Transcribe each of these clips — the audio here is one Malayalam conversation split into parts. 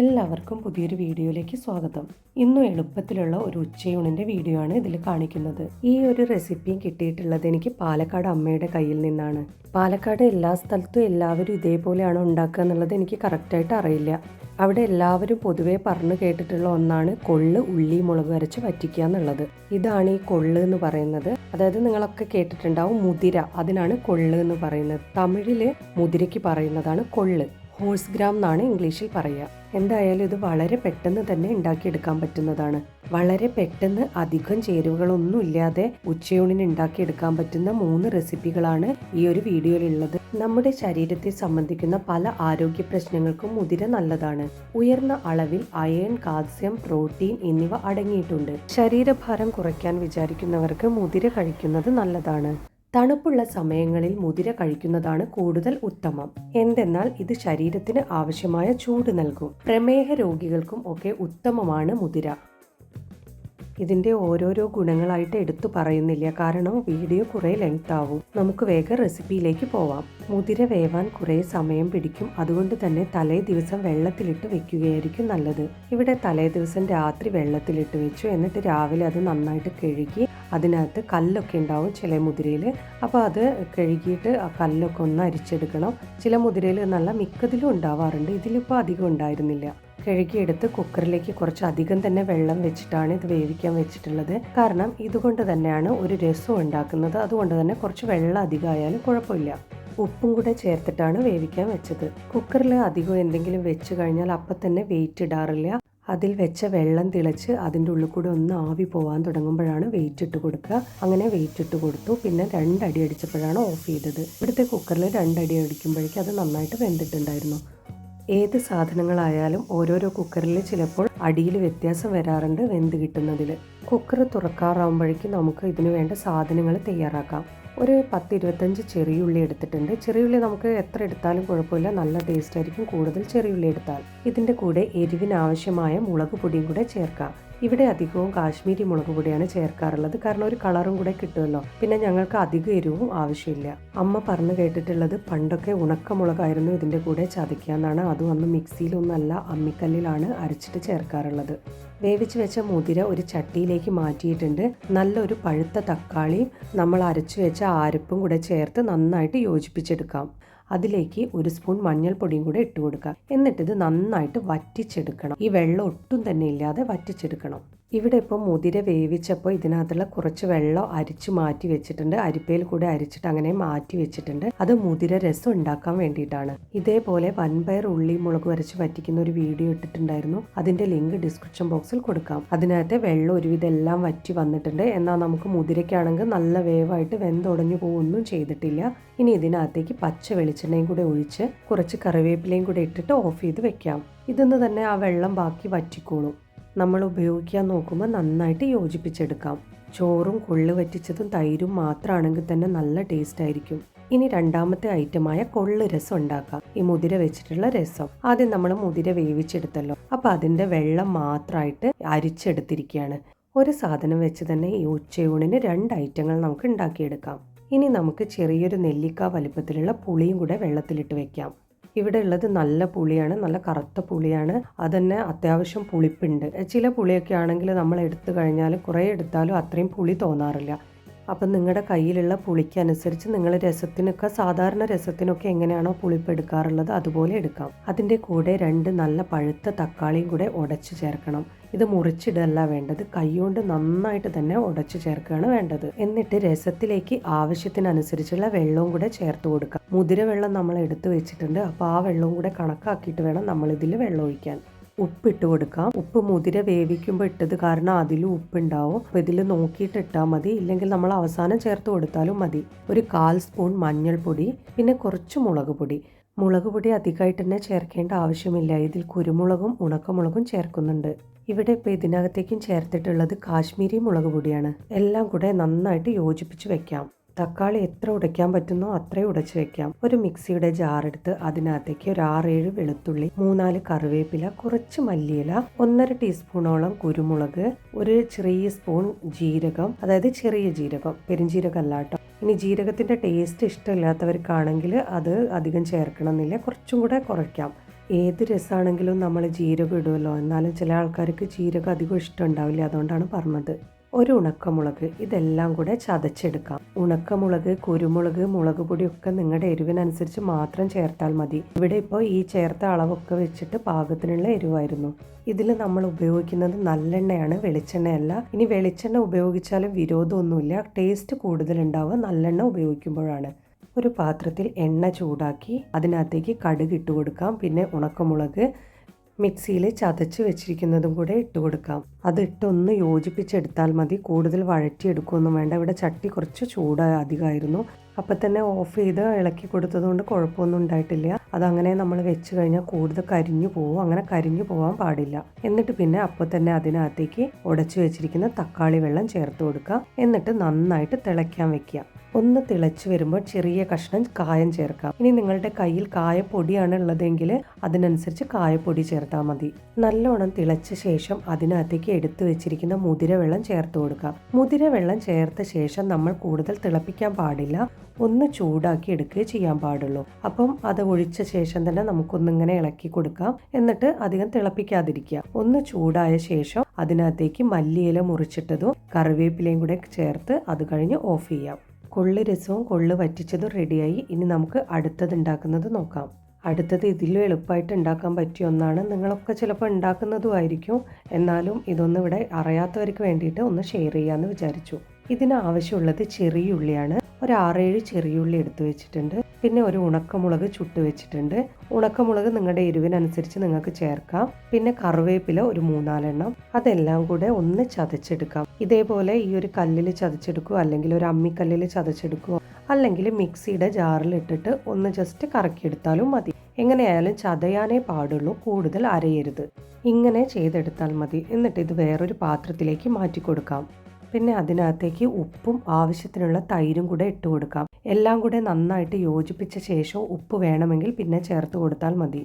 എല്ലാവർക്കും പുതിയൊരു വീഡിയോയിലേക്ക് സ്വാഗതം. ഇന്നും എളുപ്പത്തിലുള്ള ഒരു ഉച്ചയൂണിന്റെ വീഡിയോ ആണ് ഇതിൽ കാണിക്കുന്നത്. ഈ ഒരു റെസിപ്പിയും കിട്ടിയിട്ടുള്ളത് എനിക്ക് പാലക്കാട് അമ്മയുടെ കയ്യിൽ നിന്നാണ്. പാലക്കാട് എല്ലാ സ്ഥലത്തും എല്ലാവരും ഇതേപോലെയാണ് ഉണ്ടാക്കുക എന്നുള്ളത് എനിക്ക് കറക്റ്റായിട്ട് അറിയില്ല. അവിടെ എല്ലാവരും പൊതുവേ പറഞ്ഞു കേട്ടിട്ടുള്ള ഒന്നാണ് കൊള്ള് ഉള്ളി മുളക് അരച്ച് വറ്റിക്കുക എന്നുള്ളത്. ഇതാണ് ഈ കൊള്ള് എന്ന് പറയുന്നത്. അതായത് നിങ്ങളൊക്കെ കേട്ടിട്ടുണ്ടാവും മുതിര. അതിനാണ് കൊള്ള് എന്ന് പറയുന്നത്. തമിഴിൽ മുതിരയ്ക്ക് പറയുന്നതാണ് കൊള്ള്. ഹോഴ്സ് ഗ്രാം എന്നാണ് ഇംഗ്ലീഷിൽ പറയുക. എന്തായാലും ഇത് വളരെ പെട്ടെന്ന് തന്നെ ഉണ്ടാക്കിയെടുക്കാൻ പറ്റുന്നതാണ്. വളരെ പെട്ടെന്ന് അധികം ചേരുവകളൊന്നും ഇല്ലാതെ ഉച്ചയൂണിന് ഉണ്ടാക്കിയെടുക്കാൻ പറ്റുന്ന മൂന്ന് റെസിപ്പികളാണ് ഈ ഒരു വീഡിയോയിലുള്ളത്. നമ്മുടെ ശരീരത്തെ സംബന്ധിക്കുന്ന പല ആരോഗ്യ പ്രശ്നങ്ങൾക്കും മുതിര നല്ലതാണ്. ഉയർന്ന അളവിൽ അയൺ കാൽസ്യം പ്രോട്ടീൻ എന്നിവ അടങ്ങിയിട്ടുണ്ട്. ശരീരഭാരം കുറയ്ക്കാൻ വിചാരിക്കുന്നവർക്ക് മുതിര കഴിക്കുന്നത് നല്ലതാണ്. തണുപ്പുള്ള സമയങ്ങളിൽ മുതിര കഴിക്കുന്നതാണ് കൂടുതൽ ഉത്തമം. എന്തെന്നാൽ ഇത് ശരീരത്തിന് ആവശ്യമായ ചൂട് നൽകും. പ്രമേഹ രോഗികൾക്കും ഒക്കെ ഉത്തമമാണ് മുതിര. ഇതിന്റെ ഓരോരോ ഗുണങ്ങളായിട്ട് എടുത്തു പറയുന്നില്ല. കാരണം വീഡിയോ കുറേ ലെങ്ത് ആവും നമുക്ക് വേഗം റെസിപ്പിയിലേക്ക് പോവാം. മുതിര വേവാൻ കുറേ സമയം പിടിക്കും. അതുകൊണ്ട് തന്നെ തലേ ദിവസം വെള്ളത്തിലിട്ട് വെക്കുകയായിരിക്കും നല്ലത്. ഇവിടെ തലേ ദിവസം രാത്രി വെള്ളത്തിലിട്ട് വെച്ചു. എന്നിട്ട് രാവിലെ അത് നന്നായിട്ട് കഴുകി അതിനകത്ത് കല്ലൊക്കെ ഉണ്ടാവും ചില മുതിരയിൽ അപ്പോൾ അത് കഴുകിയിട്ട് ആ കല്ലൊക്കെ ഒന്ന് അരിച്ചെടുക്കണം. ചില മുതിരയിൽ നല്ല മിക്കതിലും ഉണ്ടാവാറുണ്ട്. ഇതിലിപ്പോൾ അധികം ഉണ്ടായിരുന്നില്ല. കഴുകിയെടുത്ത് കുക്കറിലേക്ക് കുറച്ച് അധികം തന്നെ വെള്ളം വെച്ചിട്ടാണ് ഇത് വേവിക്കാൻ വെച്ചിട്ടുള്ളത്. കാരണം ഇതുകൊണ്ട് തന്നെയാണ് ഒരു രസം ഉണ്ടാക്കുന്നത്. അതുകൊണ്ട് തന്നെ കുറച്ച് വെള്ളം അധികമായാലും കുഴപ്പമില്ല. ഉപ്പും കൂടെ ചേർത്തിട്ടാണ് വേവിക്കാൻ വെച്ചത്. കുക്കറിൽ അധികം എന്തെങ്കിലും വെച്ച് കഴിഞ്ഞാൽ അപ്പം തന്നെ വെയിറ്റ് ഇടാറില്ല. അതിൽ വെച്ച വെള്ളം തിളച്ച് അതിന്റെ ഉള്ളിൽ കൂടെ ഒന്ന് ആവി പോകാൻ തുടങ്ങുമ്പോഴാണ് വെയിറ്റ് ഇട്ട് കൊടുക്കുക. അങ്ങനെ വെയിറ്റ് ഇട്ട് കൊടുത്തു. പിന്നെ രണ്ടടി അടിച്ചപ്പോഴാണ് ഓഫ് ചെയ്തത്. ഇവിടുത്തെ കുക്കറിൽ രണ്ടടി അടിക്കുമ്പോഴേക്കും അത് നന്നായിട്ട് വെന്തിട്ടുണ്ടായിരുന്നു. ഏത് സാധനങ്ങളായാലും ഓരോരോ കുക്കറിൽ ചിലപ്പോൾ അടിയിൽ വ്യത്യാസം വരാറുണ്ട് വെന്ത് കിട്ടുന്നതിൽ കുക്കർ തുറക്കാറാകുമ്പോഴേക്കും നമുക്ക് ഇതിനു വേണ്ട സാധനങ്ങൾ തയ്യാറാക്കാം. ഒരു പത്ത് ഇരുപത്തഞ്ച് ചെറിയുള്ളി എടുത്തിട്ടുണ്ട്. ചെറിയുള്ളി നമുക്ക് എത്ര എടുത്താലും കുഴപ്പമില്ല. നല്ല ടേസ്റ്റ് ആയിരിക്കും കൂടുതൽ ചെറിയുള്ളി എടുത്താൽ. ഇതിന്റെ കൂടെ എരിവിനാവശ്യമായ മുളക് പൊടിയും കൂടെ ചേർക്കാം. ഇവിടെ അധികവും കാശ്മീരി മുളക് പൊടിയാണ് ചേർക്കാറുള്ളത്. കാരണം ഒരു കളറും കൂടെ കിട്ടുമല്ലോ. പിന്നെ ഞങ്ങൾക്ക് അധിക എരിവും ആവശ്യമില്ല. അമ്മ പറഞ്ഞു കേട്ടിട്ടുള്ളത് പണ്ടൊക്കെ ഉണക്കമുളകായിരുന്നു ഇതിന്റെ കൂടെ ചതയ്ക്കുക എന്നാണ് അതും അന്ന് മിക്സിയിലൊന്നല്ല അമ്മിക്കല്ലിലാണ് അരച്ചിട്ട് ചേർക്കാറുള്ളത്. വേവിച്ച് വെച്ച മുതിര ഒരു ചട്ടിയിലേക്ക് മാറ്റിയിട്ടുണ്ട്. നല്ലൊരു പഴുത്ത തക്കാളിയും നമ്മൾ അരച്ചു വെച്ച ആരപ്പും കൂടെ ചേർത്ത് നന്നായിട്ട് യോജിപ്പിച്ചെടുക്കാം. അതിലേക്ക് ഒരു സ്പൂൺ മഞ്ഞൾപ്പൊടിയും കൂടെ ഇട്ട് കൊടുക്കുക എന്നിട്ടിത് നന്നായിട്ട് വറ്റിച്ചെടുക്കണം. ഈ വെള്ളം ഒട്ടും തന്നെ ഇല്ലാതെ വറ്റിച്ചെടുക്കണം. ഇവിടെ ഇപ്പോൾ മുതിര വേവിച്ചപ്പോൾ ഇതിനകത്തുള്ള കുറച്ച് വെള്ളം അരിച്ച് മാറ്റി വെച്ചിട്ടുണ്ട്. അരിപ്പയിൽ കൂടെ അരിച്ചിട്ട് അങ്ങനെ മാറ്റി വെച്ചിട്ടുണ്ട്. അത് മുതിര രസം ഉണ്ടാക്കാൻ വേണ്ടിയിട്ടാണ്. ഇതേപോലെ വൻപയർ ഉള്ളി മുളക് വരച്ച് വറ്റിക്കുന്ന ഒരു വീഡിയോ ഇട്ടിട്ടുണ്ടായിരുന്നു. അതിന്റെ ലിങ്ക് ഡിസ്ക്രിപ്ഷൻ ബോക്സിൽ കൊടുക്കാം. അതിനകത്തെ വെള്ളം ഒരുവിധം എല്ലാം വറ്റി വന്നിട്ടുണ്ട്. എന്നാൽ നമുക്ക് മുതിരയ്ക്കാണെങ്കിൽ നല്ല വേവായിട്ട് വെന്തുടഞ്ഞു പോകുമൊന്നും ചെയ്തിട്ടില്ല. ഇനി ഇതിനകത്തേക്ക് പച്ച വെളിച്ചെണ്ണയും കൂടെ ഒഴിച്ച് കുറച്ച് കറിവേപ്പിലയും കൂടെ ഇട്ടിട്ട് ഓഫ് ചെയ്ത് വെക്കാം. ഇതെന്ന് തന്നെ ആ വെള്ളം ബാക്കി വറ്റിക്കോളും. നമ്മൾ ഉപയോഗിക്കാൻ നോക്കുമ്പോൾ നന്നായിട്ട് യോജിപ്പിച്ചെടുക്കാം. ചോറും കൊള്ളു വറ്റിച്ചതും തൈരും മാത്രമാണെങ്കിൽ തന്നെ നല്ല ടേസ്റ്റ് ആയിരിക്കും. ഇനി രണ്ടാമത്തെ ഐറ്റമായ കൊള്ളു രസം ഉണ്ടാക്കാം. ഈ മുതിര വെച്ചിട്ടുള്ള രസം. ആദ്യം നമ്മൾ മുതിര വേവിച്ചെടുത്തല്ലോ. അപ്പം അതിന്റെ വെള്ളം മാത്രമായിട്ട് അരിച്ചെടുത്തിരിക്കുകയാണ്. ഒരു സാധനം വെച്ച് തന്നെ ഈ ഉച്ചയൂണിന് രണ്ട് ഐറ്റങ്ങൾ നമുക്ക് ഉണ്ടാക്കിയെടുക്കാം. ഇനി നമുക്ക് ചെറിയൊരു നെല്ലിക്ക വലിപ്പത്തിലുള്ള പുളിയും കൂടെ വെള്ളത്തിലിട്ട് വെക്കാം. ഇവിടെ ഉള്ളത് നല്ല പുളിയാണ് നല്ല കറുത്ത പുളിയാണ്. അതന്നെ അത്യാവശ്യം പുളിപ്പുണ്ട്. ചില പുളിയൊക്കെ ആണെങ്കിൽ നമ്മൾ എടുത്തു കഴിഞ്ഞാൽ കുറേ എടുത്താലും അത്രയും പുളി തോന്നാറില്ല. അപ്പം നിങ്ങളുടെ കയ്യിലുള്ള പുളിക്കനുസരിച്ച് നിങ്ങൾ രസത്തിനൊക്കെ സാധാരണ രസത്തിനൊക്കെ എങ്ങനെയാണോ പുളിപ്പ് എടുക്കാറുള്ളത് അതുപോലെ എടുക്കാം. അതിന്റെ കൂടെ രണ്ട് നല്ല പഴുത്ത തക്കാളിയും കൂടെ ഉടച്ച് ചേർക്കണം. ഇത് മുറിച്ചിടല്ല വേണ്ടത് കൈകൊണ്ട് നന്നായിട്ട് തന്നെ ഉടച്ചു ചേർക്കുകയാണ് വേണ്ടത്. എന്നിട്ട് രസത്തിലേക്ക് ആവശ്യത്തിനനുസരിച്ചുള്ള വെള്ളവും കൂടെ ചേർത്ത് കൊടുക്കാം. മുതിര വെള്ളം നമ്മൾ എടുത്തു വെച്ചിട്ടുണ്ട് അപ്പോൾ ആ വെള്ളവും കൂടെ കണക്കാക്കിയിട്ട് വേണം നമ്മളിതിൽ വെള്ളം ഒഴിക്കാൻ. ഉപ്പിട്ട് കൊടുക്കാം. ഉപ്പ് മുതിര വേവിക്കുമ്പോൾ ഇട്ടത് കാരണം അതിലും ഉപ്പുണ്ടാവും. അപ്പോൾ ഇതിൽ നോക്കിയിട്ട് ഇട്ടാൽ മതി. ഇല്ലെങ്കിൽ നമ്മൾ അവസാനം ചേർത്ത് കൊടുത്താലും മതി. ഒരു കാൽ സ്പൂൺ മഞ്ഞൾപ്പൊടി പിന്നെ കുറച്ച് മുളക് പൊടി. മുളക് പൊടി അധികമായിട്ട് തന്നെ ചേർക്കേണ്ട ആവശ്യമില്ല. ഇതിൽ കുരുമുളകും ഉണക്കമുളകും ചേർക്കുന്നുണ്ട്. ഇവിടെ ഇപ്പോൾ ഇതിനകത്തേക്കും ചേർത്തിട്ടുള്ളത് കാശ്മീരി മുളക് പൊടിയാണ്. എല്ലാം കൂടെ നന്നായിട്ട് യോജിപ്പിച്ച് വെക്കാം. തക്കാളി എത്ര ഉടയ്ക്കാൻ പറ്റുന്നോ അത്രയും ഉടച്ചു വെക്കാം. ഒരു മിക്സിയുടെ ജാർ എടുത്ത് അതിനകത്തേക്ക് ഒരു ആറേഴ് വെളുത്തുള്ളി മൂന്നാൽ കറിവേപ്പില കുറച്ച് മല്ലിയില ഒന്നര ടീസ്പൂണോളം കുരുമുളക് ഒരു ചെറിയ സ്പൂൺ ജീരകം അതായത് ചെറിയ ജീരകം പെരുംജീരകം അല്ലാട്ടോ ഇനി ജീരകത്തിന്റെ ടേസ്റ്റ് ഇഷ്ടമില്ലാത്തവർക്കാണെങ്കിൽ അത് അധികം ചേർക്കണമെന്നില്ല കുറച്ചും കൂടെ കുറയ്ക്കാം. ഏത് രസമാണെങ്കിലും നമ്മൾ ജീരകം ഇടുമല്ലോ. എന്നാലും ചില ആൾക്കാർക്ക് ജീരകം അധികം ഇഷ്ടം ഉണ്ടാവില്ല അതുകൊണ്ടാണ് പറഞ്ഞത്. ഒരു ഉണക്കമുളക് ഇതെല്ലാം കൂടെ ചതച്ചെടുക്കാം. ഉണക്കമുളക് കുരുമുളക് മുളക് പൊടിയൊക്കെ നിങ്ങളുടെ എരിവിനനുസരിച്ച് മാത്രം ചേർത്താൽ മതി. ഇവിടെ ഇപ്പോൾ ഈ ചേർത്ത അളവൊക്കെ വെച്ചിട്ട് പാകത്തിനുള്ള എരിവായിരുന്നു. ഇതിൽ നമ്മൾ ഉപയോഗിക്കുന്നത് നല്ലെണ്ണയാണ് വെളിച്ചെണ്ണയല്ല. ഇനി വെളിച്ചെണ്ണ ഉപയോഗിച്ചാലും വിരോധമൊന്നുമില്ല. ടേസ്റ്റ് കൂടുതലുണ്ടാവുക നല്ലെണ്ണ ഉപയോഗിക്കുമ്പോഴാണ്. ഒരു പാത്രത്തിൽ എണ്ണ ചൂടാക്കി അതിനകത്തേക്ക് കടുക് ഇട്ട് കൊടുക്കാം പിന്നെ ഉണക്കമുളക് മിക്സിയിൽ ചതച്ച് വെച്ചിരിക്കുന്നതും കൂടെ ഇട്ട് കൊടുക്കാം. അത് ഇട്ടൊന്ന് യോജിപ്പിച്ചെടുത്താൽ മതി. കൂടുതൽ വഴറ്റിയെടുക്കുകയൊന്നും വേണ്ട. ഇവിടെ ചട്ടി കുറച്ച് ചൂട് അധികമായിരുന്നു. അപ്പം തന്നെ ഓഫ് ചെയ്ത് ഇളക്കി കൊടുത്തതുകൊണ്ട് കുഴപ്പമൊന്നും ഉണ്ടായിട്ടില്ല. അതങ്ങനെ നമ്മൾ വെച്ച് കഴിഞ്ഞാൽ കൂടുതൽ കരിഞ്ഞു പോകും അങ്ങനെ കരിഞ്ഞു പോകാൻ പാടില്ല. എന്നിട്ട് പിന്നെ അപ്പോൾ തന്നെ അതിനകത്തേക്ക് ഉടച്ചു വെച്ചിരിക്കുന്ന തക്കാളി വെള്ളം ചേർത്ത് കൊടുക്കുക. എന്നിട്ട് നന്നായിട്ട് തിളയ്ക്കാൻ വെക്കുക. ഒന്ന് തിളച്ച് വരുമ്പോൾ ചെറിയ കഷ്ണം കായം ചേർക്കാം. ഇനി നിങ്ങളുടെ കയ്യിൽ കായപ്പൊടിയാണ് ഉള്ളതെങ്കിൽ അതിനനുസരിച്ച് കായപ്പൊടി ചേർത്താൽ മതി. നല്ലോണം തിളച്ച ശേഷം അതിനകത്തേക്ക് എടുത്തു വെച്ചിരിക്കുന്ന മുതിര വെള്ളം ചേർത്ത് കൊടുക്കാം. മുതിര വെള്ളം ചേർത്ത ശേഷം നമ്മൾ കൂടുതൽ തിളപ്പിക്കാൻ പാടില്ല. ഒന്ന് ചൂടാക്കി എടുക്കുകയേ ചെയ്യാൻ പാടുള്ളൂ. അപ്പം അത് ഒഴിച്ച ശേഷം തന്നെ നമുക്കൊന്നിങ്ങനെ ഇളക്കി കൊടുക്കാം. എന്നിട്ട് അധികം തിളപ്പിക്കാതിരിക്കുക. ഒന്ന് ചൂടായ ശേഷം അതിനകത്തേക്ക് മല്ലിയില മുറിച്ചിട്ടതും കറിവേപ്പിലയും കൂടെ ചേർത്ത് അത് കഴിഞ്ഞ് ഓഫ് ചെയ്യാം. കൊള്ളു രസവും കൊള്ളു വറ്റിച്ചതും റെഡിയായി ഇനി നമുക്ക് അടുത്തത് ഉണ്ടാക്കുന്നത് നോക്കാം. അടുത്തത് ഇതിലും എളുപ്പമായിട്ട് ഉണ്ടാക്കാൻ പറ്റിയ ഒന്നാണ്. നിങ്ങളൊക്കെ ചിലപ്പോൾ ഉണ്ടാക്കുന്നതുമായിരിക്കും എന്നാലും ഇതൊന്നും ഇവിടെ അറിയാത്തവർക്ക് വേണ്ടിയിട്ട് ഒന്ന് ഷെയർ ചെയ്യാമെന്ന് വിചാരിച്ചു. ഇതിന് ആവശ്യമുള്ളത് ചെറിയ ഉള്ളിയാണ്. ഒരു ആറേഴ് ചെറിയുള്ളി എടുത്തു വെച്ചിട്ടുണ്ട്. പിന്നെ ഒരു ഉണക്കമുളക് ചുട്ട് വെച്ചിട്ടുണ്ട്. ഉണക്കമുളക് നിങ്ങളുടെ എരിവിനനുസരിച്ച് നിങ്ങൾക്ക് ചേർക്കാം. പിന്നെ കറിവേപ്പില ഒരു മൂന്നാലെണ്ണം. അതെല്ലാം കൂടെ ഒന്ന് ചതച്ചെടുക്കാം. ഇതേപോലെ ഈ ഒരു കല്ലിൽ ചതച്ചെടുക്കുക അല്ലെങ്കിൽ ഒരു അമ്മിക്കല്ലിൽ ചതച്ചെടുക്കുക അല്ലെങ്കിൽ മിക്സിയുടെ ജാറിൽ ഇട്ടിട്ട് ഒന്ന് ജസ്റ്റ് കറക്കിയെടുത്താലും മതി. എങ്ങനെയായാലും ചതയാനേ പാടുള്ളൂ കൂടുതൽ അരയരുത്. ഇങ്ങനെ ചെയ്തെടുത്താൽ മതി. എന്നിട്ട് ഇത് വേറൊരു പാത്രത്തിലേക്ക് മാറ്റി കൊടുക്കാം പിന്നെ അതിനകത്തേക്ക് ഉപ്പും ആവശ്യത്തിനുള്ള തൈരും കൂടെ ഇട്ട് കൊടുക്കാം എല്ലാം കൂടെ നന്നായിട്ട് യോജിപ്പിച്ച ശേഷം ഉപ്പ് വേണമെങ്കിൽ പിന്നെ ചേർത്ത് കൊടുത്താൽ മതി.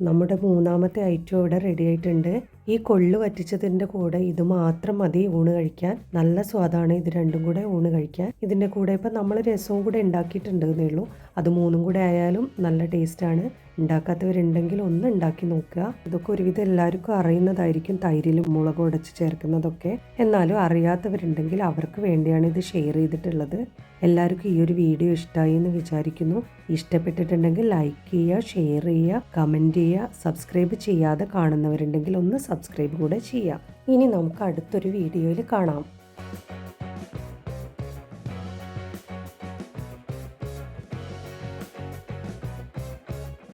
നമ്മുടെ മൂന്നാമത്തെ ഐറ്റം ഇവിടെ റെഡി ആയിട്ടുണ്ട്. ഈ കൊള്ളു വറ്റിച്ചതിന്റെ കൂടെ ഇത് മാത്രം മതി ഊണ് കഴിക്കാൻ. നല്ല സ്വാദാണ് ഇത് രണ്ടും കൂടെ ഊണ് കഴിക്കാൻ. ഇതിന്റെ കൂടെ ഇപ്പം നമ്മൾ രസവും കൂടെ ഉണ്ടാക്കിയിട്ടുണ്ടെന്നേ ഉള്ളൂ. അത് മൂന്നും കൂടെ ആയാലും നല്ല ടേസ്റ്റാണ്. ഉണ്ടാക്കാത്തവരുണ്ടെങ്കിൽ ഒന്ന് ഉണ്ടാക്കി നോക്കുക. ഇതൊക്കെ ഒരുവിധം എല്ലാവർക്കും അറിയുന്നതായിരിക്കും. തൈരിലും മുളക് ഉടച്ച് ചേർക്കുന്നതൊക്കെ. എന്നാലും അറിയാത്തവരുണ്ടെങ്കിൽ അവർക്ക് വേണ്ടിയാണ് ഇത് ഷെയർ ചെയ്തിട്ടുള്ളത്. എല്ലാവർക്കും ഈ ഒരു വീഡിയോ ഇഷ്ടമായി എന്ന് വിചാരിക്കുന്നു. ഇഷ്ടപ്പെട്ടിട്ടുണ്ടെങ്കിൽ ലൈക്ക് ചെയ്യുക ഷെയർ ചെയ്യുക കമന്റ് ചെയ്യുക സബ്സ്ക്രൈബ് ചെയ്യാതെ കാണുന്നവരുണ്ടെങ്കിൽ ഒന്ന് സബ്സ്ക്രൈബ് കൂടെ ചെയ്യാം. ഇനി നമുക്ക് അടുത്തൊരു വീഡിയോയിൽ കാണാം.